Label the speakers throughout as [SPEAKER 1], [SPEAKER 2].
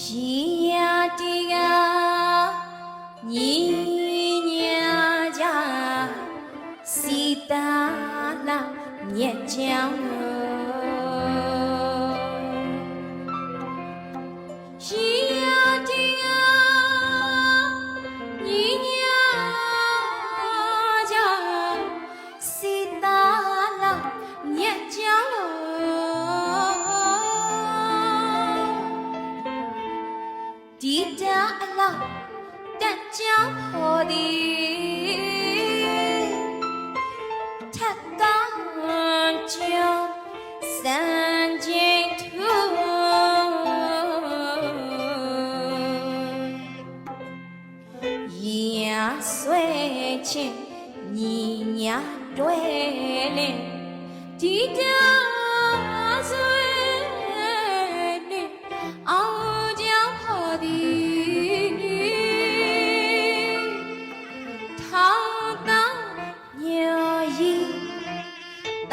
[SPEAKER 1] ရှိရာတရားညီညာကြစီတာလာမြက်ကြောင် သည်ထက်ကောင်းကြောင်းစံချိန်သူရာဆွဲချင်းညီညာတွဲလင်းဒီတာဆွဲ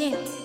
[SPEAKER 1] ချ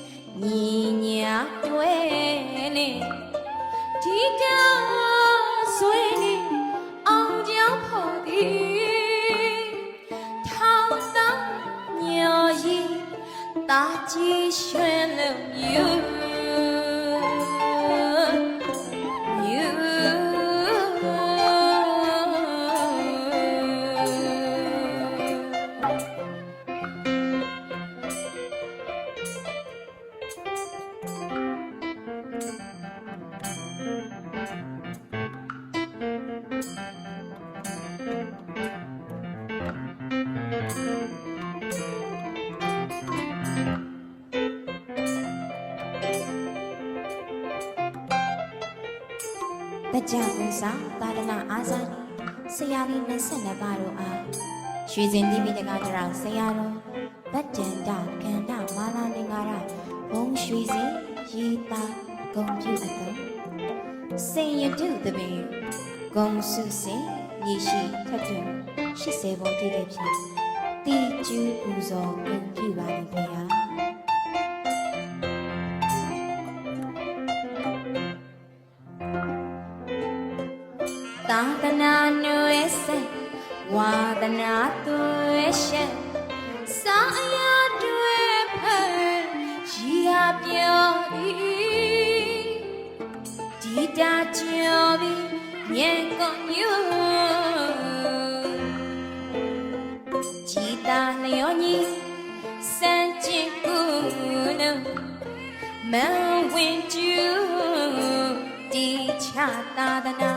[SPEAKER 1] တကြကုစားသာသနာအားစားနေဆရာလေး22ပါးတို့အားရွှေစင်တိပိတကကြရာဆရာတော်ဗတ္တန္တကန္တမာလာလင်္ကာရဘုံရွှေစင်ရီတာဂုံပြုအပ်တော်စေယတုတပင်ဂုံစုစင်ရေရှိထက်တွင်80ဘုံတည်ခဲ့ဖြင့်တီကျူးပူဇော်ဂုံပြုပါလိမ့်ခင်ဗျာ သာသနာနွယ်ဆက်ဝါသနာသွဲရှက်စာအရာတွေဖက်ရီဟာပြောသည်ဒီတာကြောပြီးမြဲကောညူကြည်တာလျောညီစံကျင်ကူလုံးမန်ဝင်ကျူ ဒီချတာသနာ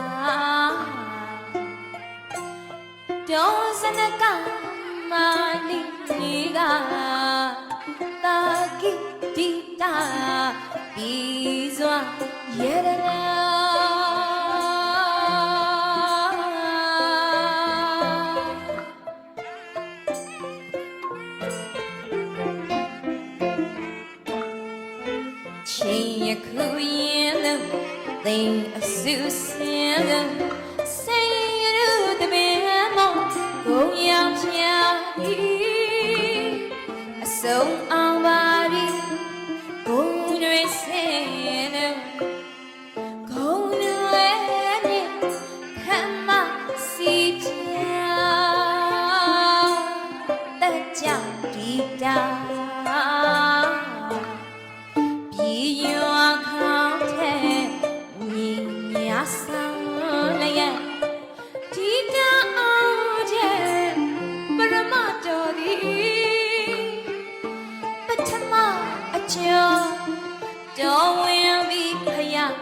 [SPEAKER 1] ဒေါစနကမာလီနီကတာကိတိတာပြီးစွာယေရနာချင်းရခုရင်လုံး သိမ့်အ ချောတော်ဝင်ပြီးဖယား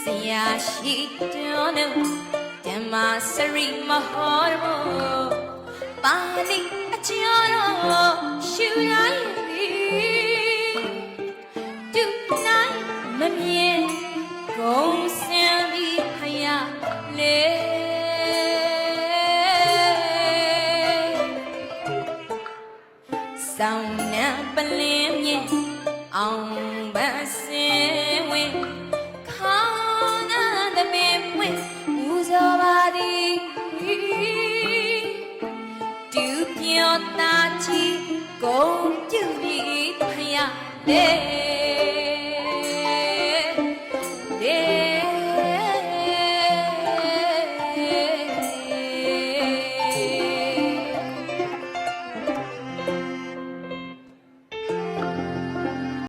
[SPEAKER 1] ဆရာရှိတော်နဲ့ဓမ္မစရိမဟောတော်ပါဠိအကျော်တော်ရှူတိုင်း ဆောင်းနှံပလင်းမြင့်အောင်ပန်းစင်ဝင်ခေါင်းနာသမင်ပွင့်မူဇော်ပါသည်တူပြောသားချီဂုံပြုပြီးဖယားလေ